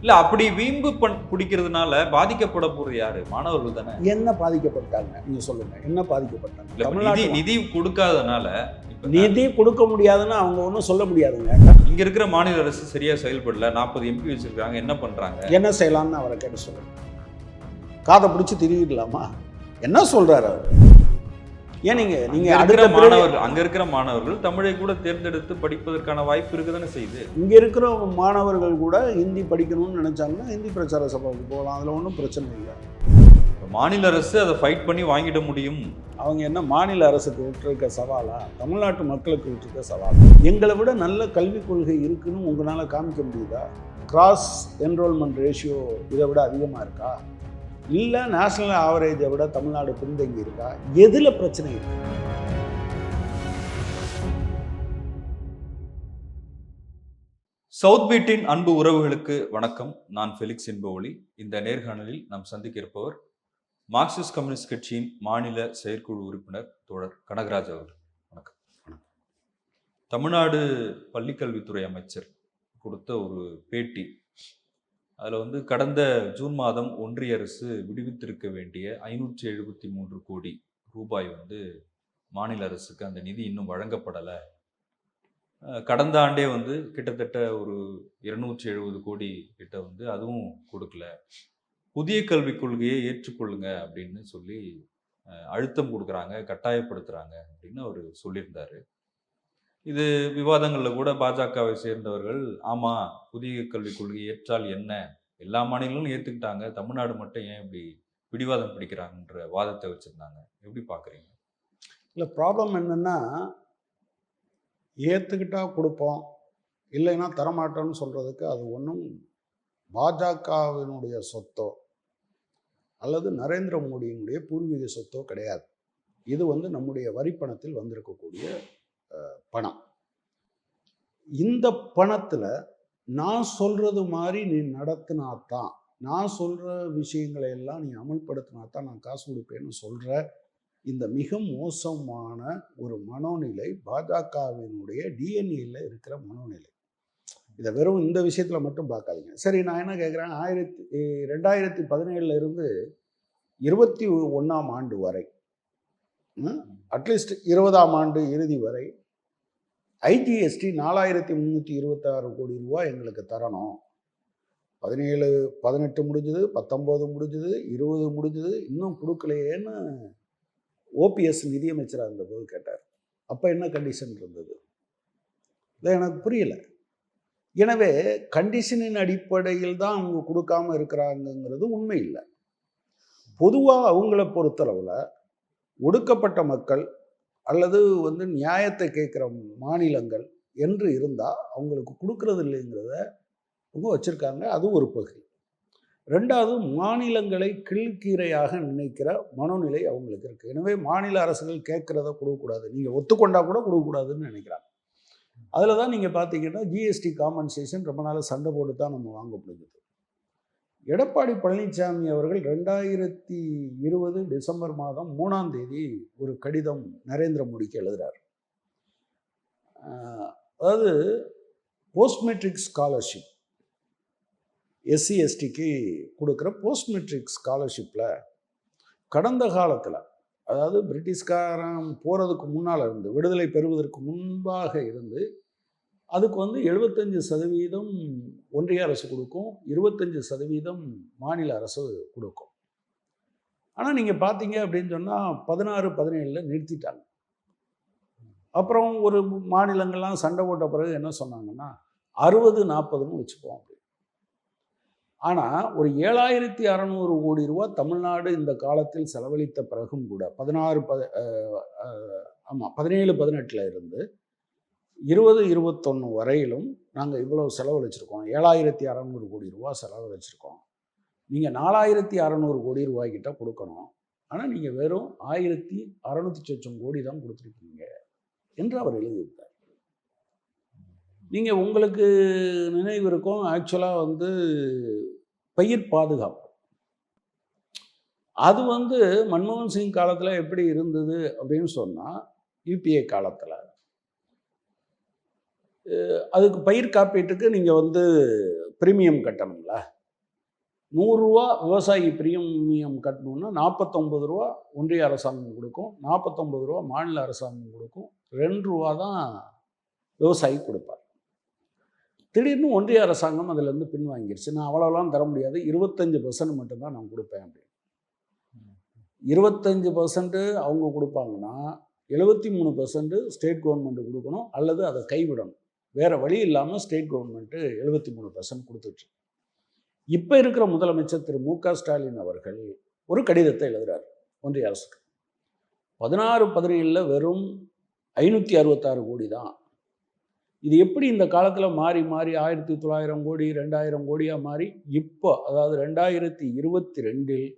இல்ல அப்படி வீம்பு பண் பிடிக்கிறதுனால பாதிக்கப்பட போறது யாரு? மாணவர்கள் தானே. என்ன பாதிக்கப்பட்டாங்க? நீங்க சொல்லுங்க. என்ன பாதிக்கப்பட்டாங்க? இப்ப நிதி கொடுக்காதனால நிதி கொடுக்க முடியாதுன்னு அவங்க ஒன்றும் சொல்ல முடியாதுங்க. இங்க இருக்கிற மாநில அரசு சரியா செயல்படல. நாற்பது எம்பி வச்சிருக்காங்க. என்ன பண்றாங்க? என்ன செய்யலாம்னு அவரை கேட்டு சொல்லுங்க. காதை பிடிச்சி திரியிடலாமா என்ன சொல்றாரு அவர்? ஏன் நீங்க நீங்க அடுத்த மாணவர்கள் அங்க இருக்கிற மாணவர்கள் தமிழை கூட தேர்ந்தெடுத்து படிப்பதற்கான வாய்ப்பு இருக்குதானே செய்யுது? இங்க இருக்கிற மாணவர்கள் கூட ஹிந்தி படிக்கணும்னு நினைச்சாங்கன்னா ஹிந்தி பிரச்சார சபாவுக்கு போகலாம். அதுல ஒன்றும் பிரச்சனை இல்லை. மாநில அரசு அதை ஃபைட் பண்ணி வாங்கிட முடியும். அவங்க என்ன மாநில அரசுக்கு விட்டுருக்க சவாலா? தமிழ்நாட்டு மக்களுக்கு விட்டுருக்க சவால்? எங்களை விட நல்ல கல்விக் கொள்கை இருக்குன்னு உங்களால் காமிக்க முடியுதா? கிராஸ் என்ரோல்மெண்ட் ரேஷியோ இதை விட அதிகமாக இருக்கா? இல்லை நேஷனல் ஆவரேஜை விட தமிழ்நாடு பின்தங்கி இருக்கா? எதில் பிரச்சனை இருக்கு? சவுத் பீட்டின் அன்பு உறவுகளுக்கு வணக்கம். நான் ஃபெலிக்ஸ் என்பவழி இந்த நேர்காணலில் நாம் சந்திக்க இருப்பவர் மார்க்சிஸ்ட் கம்யூனிஸ்ட் கட்சியின் மாநில செயற்குழு உறுப்பினர் தோழர் கனகராஜ் அவர்கள். வணக்கம். தமிழ்நாடு பள்ளிக்கல்வித்துறை அமைச்சர் கொடுத்த ஒரு பேட்டி அதில் வந்து கடந்த ஜூன் மாதம் ஒன்றிய அரசு விடுவித்திருக்க வேண்டிய ஐநூற்றி எழுபத்தி மூன்று கோடி ரூபாய் வந்து மாநில அரசுக்கு அந்த நிதி இன்னும் வழங்கப்படலை. கடந்த ஆண்டே வந்து கிட்டத்தட்ட ஒரு இருநூற்றி எழுபது கோடி கிட்ட வந்து அதுவும் கொடுக்கல. புதிய கல்விக் கொள்கையை ஏற்றுக்கொள்ளுங்க அப்படின்னு சொல்லி அழுத்தம் கொடுக்குறாங்க கட்டாயப்படுத்துகிறாங்க அப்படின்னு அவர் சொல்லியிருந்தாரு. இது விவாதங்களில் கூட பாஜகவை சேர்ந்தவர்கள் ஆமாம் புதிய கல்விக் கொள்கை ஏற்றால் என்ன? எல்லா மாநிலங்களும் ஏற்றுக்கிட்டாங்க தமிழ்நாடு மட்டும் ஏன் இப்படி பிடிவாதம் பிடிக்கிறாங்கன்ற வாதத்தை வச்சுருந்தாங்க? எப்படி பார்க்குறீங்க இல்லை ப்ராப்ளம் என்னென்னா ஏற்றுக்கிட்டா கொடுப்போம் இல்லைன்னா தரமாட்டோம்னு சொல்கிறதுக்கு அது ஒன்றும் பாஜகவினுடைய சொத்தோ அல்லது நரேந்திர மோடியினுடைய பூர்வீக சொத்தோ கிடையாது. இது வந்து நம்முடைய வரிப்பணத்தில் வந்திருக்கக்கூடிய பணம். இந்த பணத்தில் நான் சொல்கிறது மாதிரி நீ நடத்தினா தான் நான் சொல்கிற விஷயங்களை எல்லாம் நீ அமல்படுத்தினா தான் நான் காசு கொடுப்பேன்னு சொல்கிற இந்த மிக மோசமான ஒரு மனோநிலை பாஜகவினுடைய டிஎன்ஏல இருக்கிற மனோநிலை. இதை வெறும் இந்த விஷயத்தில் மட்டும் பார்க்காதீங்க. சரி நான் என்ன கேட்குறேன் ஆயிரத்தி ரெண்டாயிரத்தி பதினேழுல இருந்து இருபத்தி ஒன்றாம் ஆண்டு வரை அட்லீஸ்ட் இருபதாம் ஆண்டு இறுதி வரை ஐஜிஎஸ்டி நாலாயிரத்தி முந்நூற்றி இருபத்தாறு கோடி ரூபாய் எங்களுக்கு தரணும். பதினேழு பதினெட்டு முடிஞ்சது பத்தொம்போது முடிஞ்சுது இருபது முடிஞ்சது இன்னும் கொடுக்கலையேன்னு ஓபிஎஸ் நிதியமைச்சராக இருந்தபோது கேட்டார். அப்போ என்ன கண்டிஷன் இருந்தது? இல்லை எனக்கு புரியல. எனவே கண்டிஷனின் அடிப்படையில் தான் அவங்க கொடுக்காம இருக்கிறாங்கங்கிறது உண்மை இல்லை. பொதுவாக அவங்கள பொறுத்தளவில் ஒடுக்கப்பட்ட மக்கள் அல்லது வந்து நியாயத்தை கேட்குற மாநிலங்கள் என்று இருந்தால் அவங்களுக்கு கொடுக்கறது இல்லைங்கிறத ரொம்ப வச்சுருக்காங்க. அது ஒரு பகுதி. ரெண்டாவது மாநிலங்களை கீழ்கீரையாக நினைக்கிற மனோநிலை அவங்களுக்கு இருக்குது எனவே மாநில அரசுகள் கேட்குறத கொடுக்கக்கூடாது. நீங்கள் ஒத்துக்கொண்டா கூட கொடுக்கக்கூடாதுன்னு நினைக்கிறாங்க. அதில் தான் நீங்கள் பார்த்தீங்கன்னா ஜிஎஸ்டி காம்பன்சேஷன் ரொம்ப நாள் சண்டை போட்டு தான் நம்ம வாங்க முடிஞ்சது. எடப்பாடி பழனிசாமி அவர்கள் ரெண்டாயிரத்தி இருபது டிசம்பர் மாதம் மூணாம் தேதி ஒரு கடிதம் நரேந்திர மோடிக்கு எழுதுகிறார் அதாவது போஸ்ட் மெட்ரிக் ஸ்காலர்ஷிப் எஸ்சி எஸ்டிக்கு கொடுக்குற போஸ்ட் மெட்ரிக் ஸ்காலர்ஷிப்பில் கடந்த காலத்தில் அதாவது பிரிட்டிஷ்காரன் போகிறதுக்கு முன்னால் இருந்து விடுதலை பெறுவதற்கு முன்பாக இருந்து அதுக்கு வந்து எழுபத்தஞ்சு சதவீதம் ஒன்றிய அரசு கொடுக்கும் இருபத்தஞ்சு சதவீதம் மாநில அரசு கொடுக்கும். ஆனால் நீங்கள் பார்த்தீங்க அப்படின்னு சொன்னால் பதினாறு பதினேழில் நிறுத்திட்டாங்க. அப்புறம் ஒரு மாநிலங்கள்லாம் சண்டை போட்ட பிறகு என்ன சொன்னாங்கன்னா அறுபது நாற்பதுன்னு வச்சுப்போம் அப்படி ஆனால் ஒரு ஏழாயிரத்தி அறநூறு கோடி ரூபா தமிழ்நாடு இந்த காலத்தில் செலவழித்த பிறகும் கூட பதினாறு பத ஆமாம் பதினேழு பதினெட்டில் இருந்து இருபது இருபத்தொன்று வரையிலும் நாங்கள் இவ்வளவு செலவழிச்சிருக்கோம். ஏழாயிரத்தி அறநூறு கோடி ரூபா செலவழிச்சிருக்கோம். நீங்கள் நாலாயிரத்தி அறநூறு கோடி ரூபாய்க்கிட்ட கொடுக்கணும். ஆனால் நீங்கள் வெறும் ஆயிரத்தி அறநூற்றி சொச்சம் கோடி தான் கொடுத்துருக்கீங்க என்று அவர் எழுதியிருக்கார். நீங்கள் உங்களுக்கு நினைவு இருக்கும். ஆக்சுவலாக வந்து பயிர் பாதுகாப்பு. அது வந்து மன்மோகன் சிங் காலத்தில் எப்படி இருந்தது அப்படின்னு சொன்னால் யூபிஏ காலத்தில். அதுக்கு பயிர் காப்பீட்டுக்கு நீங்கள் வந்து பிரீமியம் கட்டணுங்களா? நூறுரூவா விவசாயி பிரீமியம் கட்டணும்னா நாற்பத்தொம்பது ரூபா ஒன்றிய அரசாங்கம் கொடுக்கும். நாற்பத்தொம்பது ரூபா மாநில அரசாங்கம் கொடுக்கும். ரெண்டு ரூபா தான் விவசாயி கொடுப்பார். திடீர்னு ஒன்றிய அரசாங்கம் அதிலேருந்து பின்வாங்கிருச்சு. நான் அவ்வளோலாம் தர முடியாது. இருபத்தஞ்சி பர்சன்ட் மட்டும்தான் நான் கொடுப்பேன் அப்படின்னு. இருபத்தஞ்சி பர்சன்ட்டு அவங்க கொடுப்பாங்கன்னா எழுபத்தி மூணு பர்சன்ட் ஸ்டேட் கவர்மெண்ட் கொடுக்கணும். அல்லது அதை கைவிடணும். வேறு வழி இல்லாமல் ஸ்டேட் கவர்மெண்ட்டு எழுபத்தி மூணு பர்சன்ட் கொடுத்துட்டு இப்போ இருக்கிற முதலமைச்சர் திரு மு க ஸ்டாலின் அவர்கள் ஒரு கடிதத்தை எழுதுகிறார் ஒன்றிய அரசுக்கு. பதினாறு பதினேழில் வெறும் ஐநூற்றி அறுபத்தாறு கோடி தான். இது எப்படி இந்த காலத்தில் மாறி மாறி ஆயிரத்தி தொள்ளாயிரம் கோடி ரெண்டாயிரம் கோடியாக மாறி இப்போ அதாவது ரெண்டாயிரத்தி இருபத்தி ரெண்டில்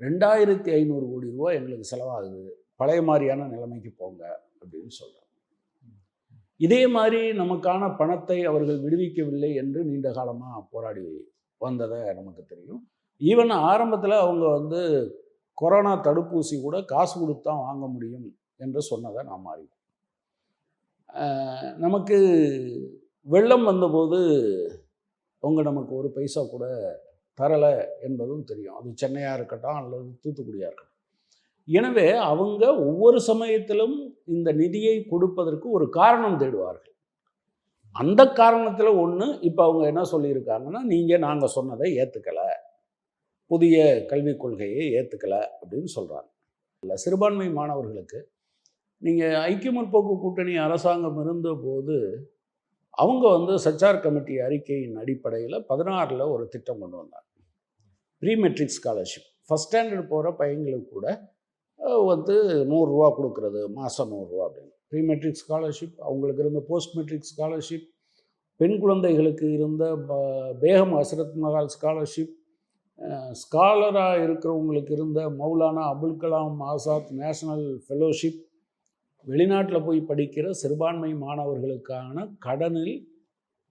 ரெண்டாயிரத்தி ஐநூறு கோடி ரூபா எங்களுக்கு செலவாகுது. பழைய மாதிரியான நிலைமைக்கு போங்க அப்படின்னு சொல்கிறேன் இதே மாதிரி நமக்கான பணத்தை அவர்கள் விடுவிக்கவில்லை என்று நீண்ட காலமாக போராடி வந்ததை நமக்கு தெரியும். ஈவன் ஆரம்பத்தில் அவங்க வந்து கொரோனா தடுப்பூசி கூட காசு கொடுத்து தான் வாங்க முடியும் என்று சொன்னதை நாம் அறிவோம். நமக்கு வெள்ளம் வந்தபோது அவங்க நமக்கு ஒரு பைசா கூட தரலை என்பதும் தெரியும். அது சென்னையாக இருக்கட்டும் அல்லது தூத்துக்குடியாக இருக்கட்டும். எனவே அவங்க ஒவ்வொரு சமயத்திலும் இந்த நிதியை கொடுப்பதற்கு ஒரு காரணம் தேடுவார்கள். அந்த காரணத்தில் ஒன்று இப்போ அவங்க என்ன சொல்லியிருக்காங்கன்னா நீங்கள் நாங்கள் சொன்னதை ஏற்றுக்கலை புதிய கல்விக் கொள்கையை ஏற்றுக்கலை அப்படின்னு சொல்கிறாங்க இல்லை சிறுபான்மை மாணவர்களுக்கு நீங்கள் ஐக்கிய முற்போக்கு கூட்டணி அரசாங்கம் இருந்தபோது அவங்க வந்து சச்சார் கமிட்டி அறிக்கையின் அடிப்படையில் பதினாறில் ஒரு திட்டம் கொண்டு வந்தாங்க. Pre matric scholarship. First standard போகிற பையங்களுக்கு கூட வந்து நூறுரூவா கொடுக்குறது மாதம் நூறுரூவா அப்படின்னு. ப்ரீ மெட்ரிக் ஸ்காலர்ஷிப் அவங்களுக்கு இருந்த போஸ்ட் மெட்ரிக் ஸ்காலர்ஷிப் பெண் குழந்தைகளுக்கு இருந்த ப- பேகம் ஹசரத் மகால் ஸ்காலர்ஷிப் ஸ்காலராக இருக்கிறவங்களுக்கு இருந்த மௌலானா அபுல் கலாம் ஆசாத் நேஷனல் ஃபெலோஷிப் வெளிநாட்டில் போய் படிக்கிற சிறுபான்மை மாணவர்களுக்கான கடனில்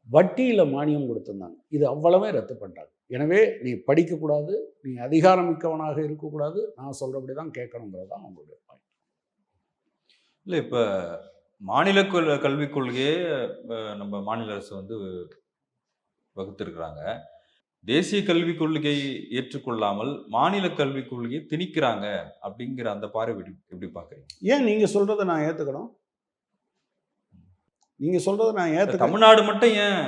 வட்டியில் மானியம் கொடுத்துருந்தாங்க. இது அவ்வளவே ரத்து பண்ணுறாங்க எனவே நீ படிக்கக்கூடாது நீ அதிகாரமிக்கவனாக இருக்கக்கூடாது நான் சொல்கிறபடி தான் கேட்கணுங்கிறது தான் அவங்களுடைய பாயிண்ட் இல்லை இப்போ மாநில கொள் கல்விக் கொள்கையே நம்ம மாநில அரசு வந்து வகுத்திருக்கிறாங்க. தேசிய கல்விக் கொள்கை ஏற்றுக்கொள்ளாமல் மாநில கல்விக் கொள்கையை திணிக்கிறாங்க அப்படிங்கிற அந்த பார்வை எப்படி பார்க்குறீங்க? ஏன் நீங்கள் சொல்கிறத நான் ஏற்றுக்கணும் நீங்கள் சொல்கிறத நான் ஏற்றுக்க தமிழ்நாடு மட்டும் ஏன்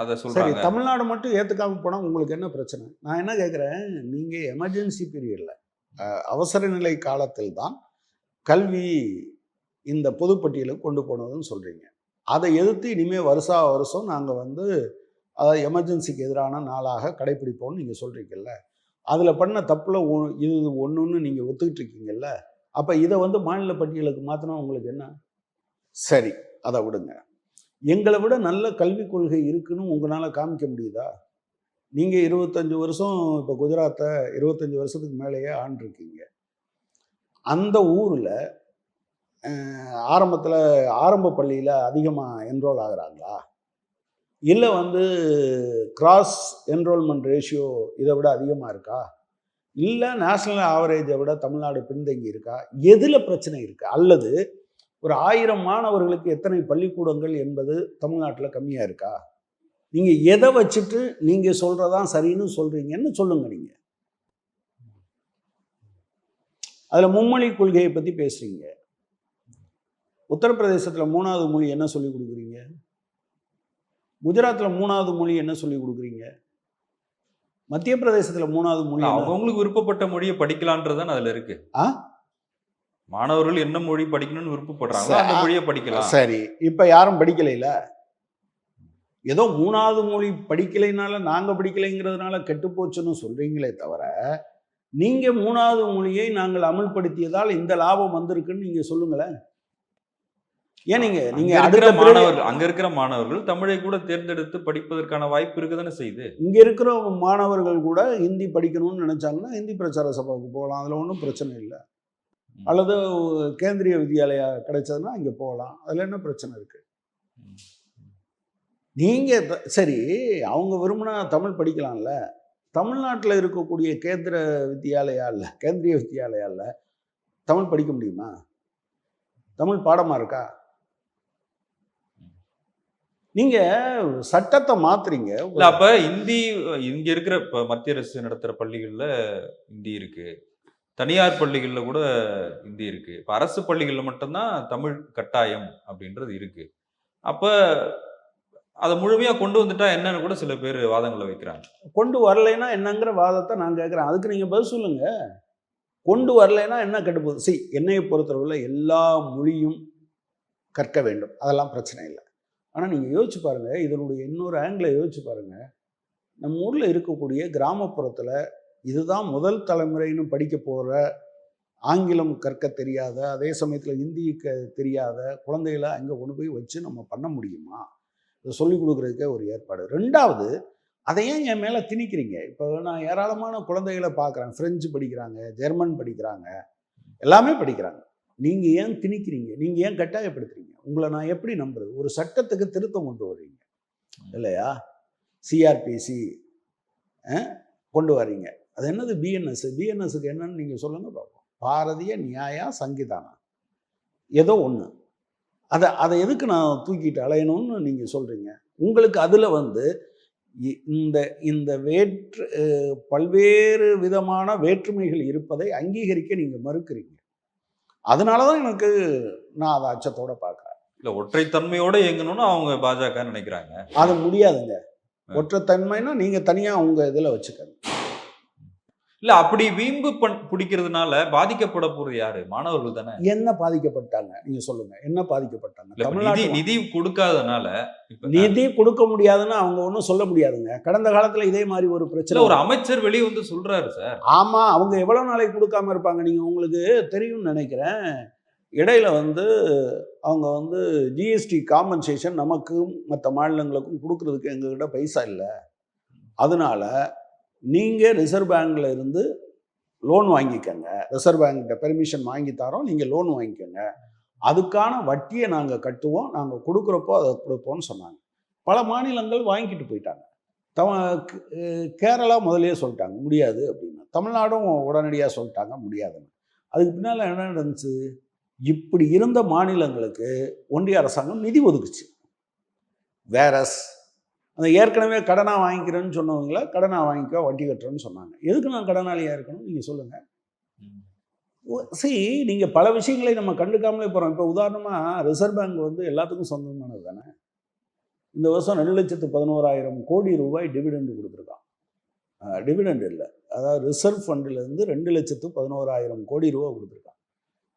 அதை சரி சொல்றாங்க. தமிழ்நாடு மட்டும் ஏற்றுக்காம போனால் உங்களுக்கு என்ன பிரச்சனை? நான் என்ன கேட்குறேன் நீங்கள் எமர்ஜென்சி பீரியடில் அவசர நிலை காலத்தில் தான் கல்வி இந்த பொதுப்பட்டியலுக்கு கொண்டு போனதுன்னு சொல்கிறீங்க அதை எதிர்த்து இனிமேல் வருஷா வருஷம் நாங்கள் வந்து அதாவது எமர்ஜென்சிக்கு எதிரான நாளாக கடைப்பிடிப்போம்னு நீங்கள் சொல்கிறீங்கல்ல அதில் பண்ண தப்பில் இது ஒன்றுன்னு நீங்கள் ஒத்துக்கிட்டு இருக்கீங்கல்ல. அப்போ இதை வந்து மாநில பட்டியலுக்கு மாற்றினா உங்களுக்கு என்ன? சரி அதை விடுங்க. எங்களை விட நல்ல கல்விக் கொள்கை இருக்குன்னு உங்களால் காமிக்க முடியுதா? நீங்கள் இருபத்தஞ்சி வருஷம் இப்போ குஜராத்தை இருபத்தஞ்சி வருஷத்துக்கு மேலேயே ஆண்டிருக்கீங்க. அந்த ஊரில் ஆரம்பத்தில் ஆரம்ப பள்ளியில் அதிகமாக என்ரோல் ஆகுறாங்களா? இல்லை வந்து கிராஸ் என்ரோல்மெண்ட் ரேஷியோ இதை விட அதிகமாக இருக்கா? இல்லை நேஷ்னல் ஆவரேஜை விட தமிழ்நாடு பின்தங்கி இருக்கா? எதில் பிரச்சனை இருக்குது அல்லது ஒரு ஆயிரம் மாணவர்களுக்கு எத்தனை பள்ளிக்கூடங்கள் என்பது தமிழ்நாட்டில் கம்மியாக இருக்கா? நீங்கள் எதை வச்சுட்டு நீங்கள் சொல்கிறதான் சரின்னு சொல்கிறீங்கன்னு சொல்லுங்கள் நீங்கள் அதில் மும்மொழி கொள்கையை பற்றி பேசுகிறீங்க உத்தரப்பிரதேசத்தில் மூணாவது மொழி என்ன சொல்லி கொடுக்குறீங்க? குஜராத்தில் மூணாவது மொழி என்ன சொல்லி கொடுக்குறீங்க? மத்திய பிரதேசத்தில் மூணாவது மொழி என்ன? அவங்கவுங்களுக்கு விருப்பப்பட்ட மொழியை படிக்கலான்றது தான் அதுல இருக்கு. ஆ? மாணவர்கள் என்ன மொழி படிக்கணும்னு விருப்பப்படுறாங்களோ சரி. அந்த மொழியை படிக்கலாம். சரி இப்போ யாரும் படிக்கலைல ஏதோ மூணாவது மொழி படிக்கலைனால நாங்கள் படிக்கலைங்கிறதுனால கெட்டுப்போச்சுன்னு சொல்கிறீங்களே தவிர நீங்கள் மூணாவது மொழியை நாங்கள் அமல்படுத்தியதால் இந்த லாபம் வந்திருக்குன்னு நீங்கள் சொல்லுங்களேன். ஏன் நீங்கள் இருக்கிற அடுத்த மாணவர்கள் அங்க இருக்கிற மாணவர்கள் தமிழை கூட தேர்ந்தெடுத்து படிப்பதற்கான வாய்ப்பு இருக்குதானே செய்யுது இங்கே இருக்கிற மாணவர்கள் கூட ஹிந்தி படிக்கணும்னு நினச்சாங்கன்னா ஹிந்தி பிரச்சார சபாவுக்கு போகலாம். அதில் ஒன்றும் பிரச்சனை இல்லை. அல்லது கேந்திரிய வித்யாலயா கிடைச்சதுன்னா இங்கே போகலாம் அதில் என்ன பிரச்சனை இருக்குது. நீங்கள் சரி அவங்க விரும்பினா தமிழ் படிக்கலாம்ல. தமிழ்நாட்டில் இருக்கக்கூடிய கேந்திர வித்யாலயா இல்லை கேந்திரிய வித்யாலயா இல்லை தமிழ் படிக்க முடியுமா? தமிழ் பாடமாக இருக்கா? நீங்கள் சட்டத்தை மாத்துறீங்க. இல்ல அப்ப இந்தி இங்க இருக்கிற மத்திய அரசு நடத்துற பள்ளிகள்ல இந்தி இருக்கு. தனியார் பள்ளிகளில் கூட இந்தி இருக்குது இப்போ அரசு பள்ளிகளில் மட்டும்தான் தமிழ் கட்டாயம் அப்படின்றது இருக்குது அப்போ அதை முழுமையாக கொண்டு வந்துட்டா என்னன்னு கூட சில பேர் வாதங்களை வைக்கிறாங்க. கொண்டு வரலைன்னா என்னங்கிற வாதத்தை நான் கேட்குறேன். அதுக்கு நீங்கள் பதில் சொல்லுங்கள் கொண்டு வரலைன்னா என்ன கெட்டுப்போகுது சரி என்னையை பொறுத்தளவில் எல்லா மொழியும் கற்க வேண்டும். அதெல்லாம் பிரச்சனை இல்லை. ஆனால் நீங்கள் யோசிச்சு பாருங்கள் இதனுடைய இன்னொரு ஆங்கிளை யோசிச்சு பாருங்கள் நம்ம ஊரில் இருக்கக்கூடிய கிராமப்புறத்தில் இதுதான் முதல் தலைமுறைன்னு படிக்க போகிற ஆங்கிலம் கற்க தெரியாத அதே சமயத்தில் ஹிந்தி க தெரியாத குழந்தைகளை அங்கே கொண்டு போய் வச்சு நம்ம பண்ண முடியுமா? இதை சொல்லிக் கொடுக்குறதுக்கே ஒரு ஏற்பாடு. ரெண்டாவது அதை ஏன் என் மேலே திணிக்கிறீங்க? இப்போ நான் ஏராளமான குழந்தைகளை பார்க்குறேன் ஃப்ரெஞ்சு படிக்கிறாங்க ஜெர்மன் படிக்கிறாங்க எல்லாமே படிக்கிறாங்க. நீங்கள் ஏன் திணிக்கிறீங்க? நீங்கள் ஏன் கட்டாயப்படுத்துறீங்க? உங்களை நான் எப்படி நம்புறது? ஒரு சட்டத்துக்கு திருத்தம் கொண்டு வர்றீங்க இல்லையா? சிஆர்பிசி கொண்டு வர்றீங்க. அது என்னது பிஎன்எஸ் பிஎன்எஸ்க்கு என்னன்னு நீங்கள் சொல்லுங்கள் பார்ப்போம். பாரதிய நியாயா சங்கிதானா? ஏதோ ஒன்று அதை அதை எதுக்கு நான் தூக்கிட்டு அலையணும்னு நீங்கள் சொல்கிறீங்க உங்களுக்கு அதில் வந்து இந்த இந்த வேற்று பல்வேறு விதமான வேற்றுமைகள் இருப்பதை அங்கீகரிக்க நீங்கள் மறுக்கிறீங்க. அதனால தான் எனக்கு நான் அதை அச்சத்தோட பார்க்குறேன். இல்ல ஒற்றைத்தன்மையோட இயங்கணும்னு அவங்க பாஜக நினைக்கிறாங்க. அது முடியாதுங்க. ஒற்றைத்தன்மைனா நீங்கள் தனியாக உங்கள் இதில் வச்சுக்கங்க இல்ல அப்படி வீம்பு பண் பிடிக்கிறதுனால பாதிக்கப்பட போறது யாரு? மாணவர்கள் தானே. என்ன பாதிக்கப்பட்டாங்க? நீங்கள் சொல்லுங்கள் என்ன பாதிக்கப்பட்டாங்க? நிதி நிதி கொடுக்காதனால நிதி கொடுக்க முடியாதுன்னு அவங்க ஒன்றும் சொல்ல முடியாதுங்க. கடந்த காலத்தில் இதே மாதிரி ஒரு பிரச்சனை ஒரு அமைச்சர் வெளியே வந்து சொல்றாரு சார். ஆமா அவங்க எவ்வளவு நாளைக்கு கொடுக்காம இருப்பாங்க? நீங்க உங்களுக்கு தெரியும்னு நினைக்கிறேன். இடையில வந்து அவங்க வந்து ஜிஎஸ்டி காம்பன்சேஷன் நமக்கும் மற்ற மாநிலங்களுக்கும் கொடுக்கறதுக்கு எங்ககிட்ட பைசா இல்லை. அதனால நீங்கள் ரிசர்வ் பேங்கில் இருந்து லோன் வாங்கிக்கோங்க. ரிசர்வ் பேங்க்கிட்ட பெர்மிஷன் வாங்கி தரோம். நீங்கள் லோன் வாங்கிக்கோங்க. அதுக்கான வட்டியை நாங்கள் கட்டுவோம். நாங்கள் கொடுக்குறப்போ அதை கொடுப்போம்னு சொன்னாங்க. பல மாநிலங்கள் வாங்கிட்டு போயிட்டாங்க. தம கேரளா முதலே சொல்லிட்டாங்க. முடியாது அப்படின்னு. தமிழ்நாடும் உடனடியாக சொல்லிட்டாங்க. முடியாதுன்னு அதுக்கு பின்னால் என்ன நடந்துச்சு? இப்படி இருந்த மாநிலங்களுக்கு ஒன்றிய அரசாங்கம் நிதி ஒதுக்குச்சு. வேரஸ் அந்த ஏற்கனவே கடனாக வாங்கிக்கிறேன்னு சொன்னவங்கள கடனாக வாங்கிக்கோ வட்டி கட்டுறேன்னு சொன்னாங்க. எதுக்கு நான் கடனாளியாக இருக்கணும்? நீங்கள் சொல்லுங்கள் சரி நீங்கள் பல விஷயங்களை நம்ம கண்டுக்காமலே போகிறோம் இப்போ உதாரணமாக ரிசர்வ் பேங்க் வந்து எல்லாத்துக்கும் சொந்தமானது தானே? இந்த வருஷம் ரெண்டு லட்சத்து பதினோராயிரம் கோடி ரூபாய் டிவிடெண்ட் கொடுத்துருக்கான். டிவிடெண்ட் இல்லை. அதாவது ரிசர்வ் ஃபண்டிலேருந்து ரெண்டு லட்சத்து பதினோராயிரம் கோடி ரூபா கொடுத்துருக்கான்.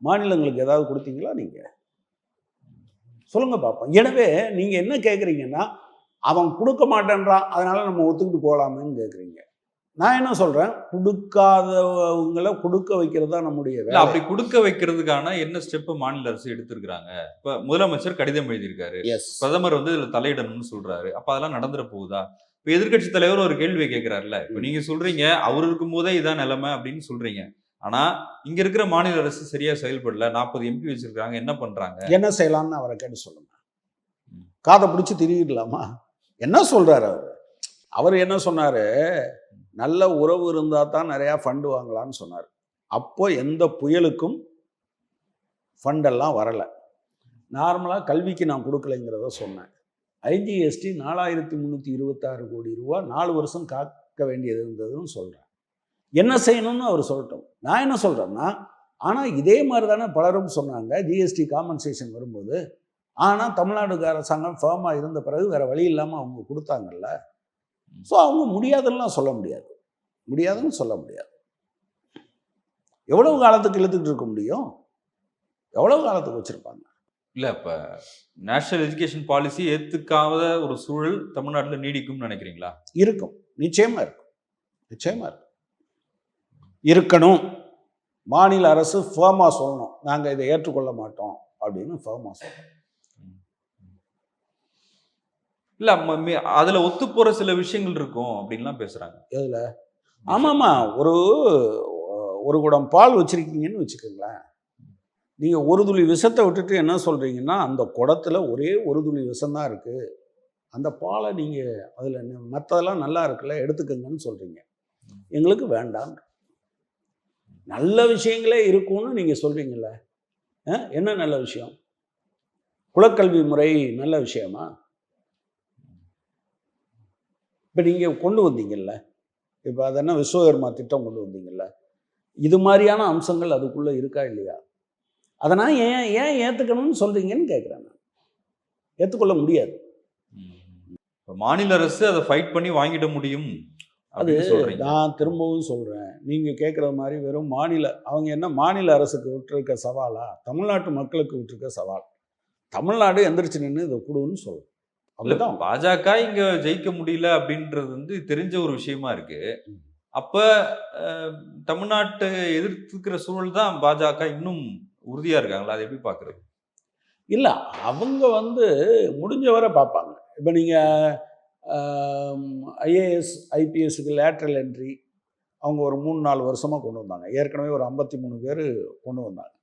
மாநிலங்களுக்கு ஏதாவது கொடுத்தீங்களா நீங்கள் சொல்லுங்கள் பார்ப்போம் எனவே நீங்கள் என்ன கேட்குறீங்கன்னா அவன் கொடுக்க மாட்டேன்றான் அதனால நம்ம ஒத்துக்கிட்டு போகலாமேன்னு கேட்குறீங்க நான் என்ன சொல்கிறேன் கொடுக்காதவங்களை கொடுக்க வைக்கிறது தான் நம்முடைய வேலை. அப்படி கொடுக்க வைக்கிறதுக்கான என்ன ஸ்டெப் மாநில அரசு எடுத்திருக்கிறாங்க? இப்ப முதலமைச்சர் கடிதம் எழுதியிருக்காரு. எஸ் பிரதமர் வந்து இதுல தலையிடணும்னு சொல்றாரு. அப்ப அதெல்லாம் நடந்துற போகுதா? இப்ப எதிர்க்கட்சி தலைவர் ஒரு கேள்வியை கேட்கிறாருல்ல இப்ப நீங்க சொல்றீங்க அவர் இருக்கும்போதே இதான் நிலைமை அப்படின்னு சொல்றீங்க. ஆனா இங்க இருக்கிற மாநில அரசு சரியா செயல்படல. நாற்பது எம்பி வச்சிருக்காங்க. என்ன பண்றாங்க? என்ன செய்யலாம்னு அவரை கேட்டு சொல்லுங்க. காதை பிடிச்சி திரியிடலாமா? என்ன சொல்கிறார் அவர்? அவர் என்ன சொன்னார்? நல்ல உறவு இருந்தால் தான் நிறையா ஃபண்டு வாங்கலாம்னு சொன்னார். அப்போ எந்த புயலுக்கும் ஃபண்டெல்லாம் வரலை. நார்மலாக கல்விக்கு நான் கொடுக்கலைங்கிறத சொன்னேன். ஐஜிஎஸ்டி நாலாயிரத்தி முந்நூற்றி இருபத்தாறு கோடி ரூபா நாலு வருஷம் காக்க வேண்டியது இருந்ததுன்னு சொல்கிறேன் என்ன செய்யணும்னு அவர் சொல்லட்டும். நான் என்ன சொல்கிறேன்னா ஆனால் இதே மாதிரி தானே பலரும் சொன்னாங்க. ஜிஎஸ்டி காம்பன்சேஷன் வரும்போது ஆனால் தமிழ்நாடு அரசாங்கம் ஃபேமாக இருந்த பிறகு வேறு வழி இல்லாமல் அவங்க கொடுத்தாங்கல்ல. ஸோ அவங்க முடியாதுன்னெலாம் சொல்ல முடியாது. முடியாதுன்னு சொல்ல முடியாது. எவ்வளவு காலத்துக்கு இழுத்துக்கிட்டு இருக்க முடியும்? எவ்வளவு காலத்துக்கு வச்சுருப்பாங்க? இல்ல இப்ப நேஷனல் எஜுகேஷன் பாலிசி ஏத்துக்காத ஒரு சூழல் தமிழ்நாட்டுல நீடிக்கும்னு நினைக்கிறீங்களா? இருக்கும். நிச்சயமா இருக்கும். நிச்சயமா இருக்கும். இருக்கணும். மாநில அரசு ஃபேமாக சொல்லணும். நாங்கள் இதை ஏற்றுக்கொள்ள மாட்டோம் அப்படின்னு ஃபேமாக சொல்லணும். இல்ல ம- அதுல ஒத்து போற சில விஷயங்கள் இருக்கும் அப்படின்லாம் பேசுறாங்க. எதில்? ஆமாம்மா ஒரு ஒரு குடம் பால் வச்சுருக்கீங்கன்னு வச்சுக்கோங்களேன். நீங்கள் ஒரு துளி விஷத்தை விட்டுட்டு என்ன சொல்கிறீங்கன்னா அந்த குடத்துல ஒரே ஒரு துளி விஷம்தான் இருக்குது அந்த பாலை நீங்கள் அதில் மற்றதெல்லாம் நல்லா இருக்குல்ல எடுத்துக்கங்கன்னு சொல்கிறீங்க எங்களுக்கு வேண்டாம். நல்ல விஷயங்களே இருக்கும்னு நீங்கள் சொல்கிறீங்கல்ல என்ன நல்ல விஷயம்? குலக்கல்வி முறை நல்ல விஷயமா? இப்போ நீங்கள் கொண்டு வந்தீங்கல்ல. இப்போ அது என்ன விஸ்வகர்மா திட்டம் கொண்டு வந்தீங்கல்ல. இது மாதிரியான அம்சங்கள் அதுக்குள்ளே இருக்கா இல்லையா? அதனால் ஏன் ஏன் ஏற்றுக்கணும்னு சொல்கிறீங்கன்னு கேட்குறேன் நான். ஏற்றுக்கொள்ள முடியாது. இப்ப மாநில அரசு அதை ஃபைட் பண்ணி வாங்கிட முடியும் அது நான் திரும்பவும் சொல்கிறேன் நீங்கள் கேட்குற மாதிரி வெறும் மாநில அவங்க என்ன மாநில அரசுக்கு விட்டுருக்க சவாலா? தமிழ்நாட்டு மக்களுக்கு விட்டுருக்க சவால். தமிழ்நாடு எந்திரிச்சு நின்று இதை கொடுன்னு இல்ல அப்படிதான் பாஜக இங்க ஜெயிக்க முடியல அப்படின்றது வந்து தெரிஞ்ச ஒரு விஷயமா இருக்கு. அப்ப தமிழ்நாட்டை எதிர்த்துக்கிற சூழல் தான் பாஜக இன்னும் உறுதியா இருக்காங்களா? அதை எப்படி பாக்குறது? இல்லை அவங்க வந்து முடிஞ்ச வரை பார்ப்பாங்க. இப்போ நீங்கள் ஐஏஎஸ் ஐபிஎஸ்க்கு லேட்ரல் என்ட்ரி அவங்க ஒரு மூணு நாலு வருஷமாக கொண்டு வந்தாங்க. ஏற்கனவே ஒரு ஐம்பத்தி மூணு பேர் கொண்டு வந்தாங்க.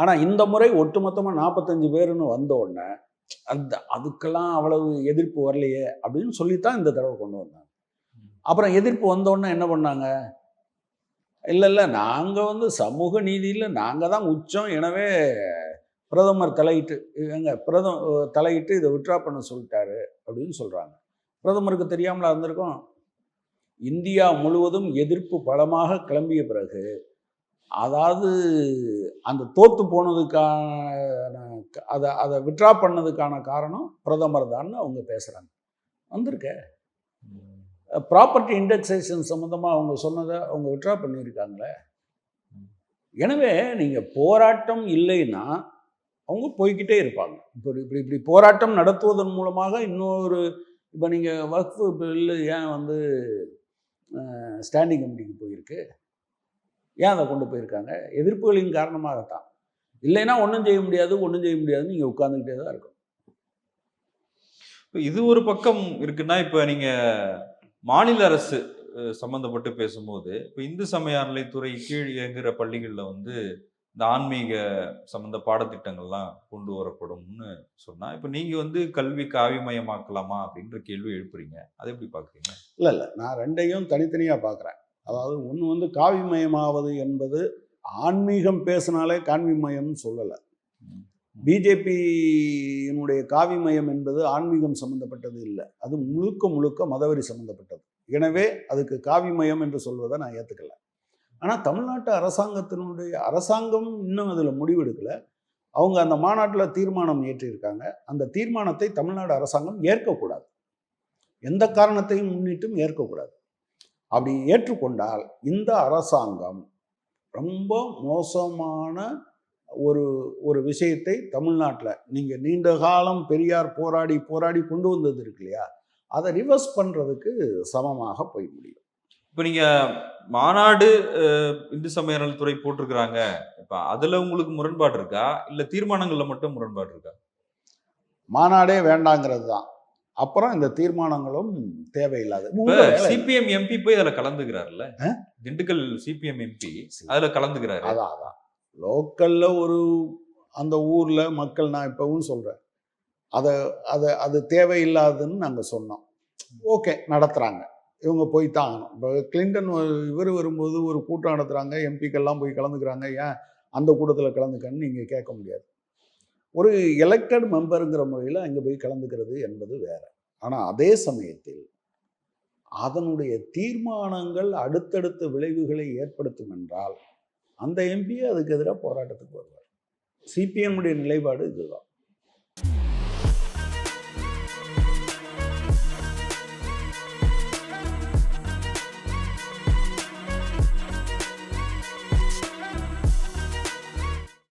ஆனால் இந்த முறை ஒட்டுமொத்தமாக நாற்பத்தஞ்சு பேருன்னு வந்த உடனே அந்த அதுக்கெல்லாம் அவ்வளவு எதிர்ப்பு வரலையே அப்படின்னு சொல்லித்தான் இந்த தடவை கொண்டு வந்தாங்க. அப்புறம் எதிர்ப்பு வந்த உடனே என்ன பண்ணாங்க? இல்லை இல்லை நாங்கள் வந்து சமூக நீதியில் நாங்கள் தான் உச்சம். எனவே பிரதமர் தலையிட்டு எங்க பிரதம தலையிட்டு இதை விட்ரா பண்ண சொல்லிட்டாரு அப்படின்னு சொல்கிறாங்க பிரதமருக்கு தெரியாமலா இருந்திருக்கும். இந்தியா முழுவதும் எதிர்ப்பு பலமாக கிளம்பிய பிறகு அதாவது அந்த தோத்து போனதுக்கான அதை அதை விட்ரா பண்ணதுக்கான காரணம் பிரதமர் தான் அவங்க பேசுகிறாங்க வந்திருக்க. ப்ராப்பர்ட்டி இண்டெக்ஸேஷன் சம்மந்தமாக அவங்க சொன்னதை அவங்க விட்ரா பண்ணியிருக்காங்களே. எனவே நீங்கள் போராட்டம் இல்லைன்னா அவங்க போய்க்கிட்டே இருப்பாங்க. இப்படி இப்படி இப்படி போராட்டம் நடத்துவதன் மூலமாக இன்னொரு இப்போ நீங்கள் வக்ஃபு பில்லு ஏன் வந்து ஸ்டாண்டிங் கமிட்டிக்கு போயிருக்கு? ஏன் அதை கொண்டு போயிருக்காங்க? எதிர்ப்புகளின் காரணமாகத்தான். இல்லைன்னா ஒன்றும் செய்ய முடியாது ஒன்றும் செய்ய முடியாதுன்னு நீங்கள் உட்காந்துக்கிட்டே தான் இருக்கும் இப்ப இது ஒரு பக்கம் இருக்குன்னா இப்ப நீங்க மாநில அரசு அஹ், சம்பந்தப்பட்டு பேசும்போது இப்ப இந்து சமய அறநிலைத்துறை கீழ் இயங்குகிற பள்ளிகள்ல வந்து இந்த ஆன்மீக சம்பந்த பாடத்திட்டங்கள்லாம் கொண்டு வரப்படும்னு சொன்னா இப்ப நீங்க வந்து கல்வி காவிமயமாக்கலாமா அப்படின்ற கேள்வி எழுப்புறீங்க. அதை எப்படி பாக்குறீங்க? இல்லை இல்லை. நான் ரெண்டையும் தனித்தனியாக பார்க்குறேன் அதாவது ஒன்று வந்து காவிமயமாவது என்பது ஆன்மீகம் பேசினாலே கான்மிமயம்னு சொல்லலை. பிஜேபியினுடைய பிஜேபியினுடைய காவிமயம் என்பது ஆன்மீகம் சம்பந்தப்பட்டது இல்லை. அது முழுக்க முழுக்க மதவெறி சம்பந்தப்பட்டது. எனவே அதுக்கு காவிமயம் என்று சொல்வதை நான் ஏற்றுக்கல ஆனால் தமிழ்நாட்டு அரசாங்கத்தினுடைய அரசாங்கம் இன்னும் அதில் முடிவெடுக்கலை. அவங்க அந்த மாநாட்டில் தீர்மானம் ஏற்றியிருக்காங்க அந்த தீர்மானத்தை தமிழ்நாடு அரசாங்கம் ஏற்கக்கூடாது. எந்த காரணத்தையும் முன்னிட்டும் ஏற்கக்கூடாது. அப்படி ஏற்றுக்கொண்டால் இந்த அரசாங்கம் ரொம்ப மோசமான ஒரு ஒரு விஷயத்தை தமிழ்நாட்டில் நீங்கள் நீண்ட காலம் பெரியார் போராடி போராடி கொண்டு வந்தது இருக்கு இல்லையா? அதை ரிவர்ஸ் பண்ணுறதுக்கு சமமாக போய் முடியும். இப்ப நீங்க மாநாடு இந்து சமய அறநிலைத்துறை போட்டிருக்கிறாங்க. இப்ப அதுல உங்களுக்கு முரண்பாடு இருக்கா? இல்ல தீர்மானங்கள்ல மட்டும் முரண்பாடு இருக்கா? மாநாடே வேண்டாங்கிறது தான். அப்புறம் இந்த தீர்மானங்களும் தேவையில்லாது. சிபிஎம் எம்பி போய் அதுல கலந்துக்கிறாருல்ல? திண்டுக்கல் சிபிஎம் எம்பி அதுல கலந்துக்கிறாரு. அதான் அதான். லோக்கல்ல ஒரு அந்த ஊர்ல மக்கள் நான் இப்பவும் சொல்றேன். அதை அதை அது தேவையில்லாதுன்னு நாங்கள் சொன்னோம். ஓகே நடத்துகிறாங்க இவங்க போய் தான் ஆகணும். இப்போ கிளின்டன் இவர் வரும்போது ஒரு கூட்டம் நடத்துகிறாங்க எம்பிக்கெல்லாம் போய் கலந்துக்கிறாங்க. ஏன்? அந்த கூட்டத்தில் கலந்துக்கன்னு நீங்கள் கேட்க முடியாது. ஒரு எலெக்டட் மெம்பருங்கிற முறையில் அங்கே போய் கலந்துக்கிறது என்பது வேறு. ஆனால் அதே சமயத்தில் அதனுடைய தீர்மானங்கள் அடுத்தடுத்த விளைவுகளை ஏற்படுத்தும் என்றால் அந்த எம்பி அதுக்கு எதிராக போராட்டத்துக்கு வருவார். சிபிஎம்முடைய நிலைப்பாடு இதுதான்.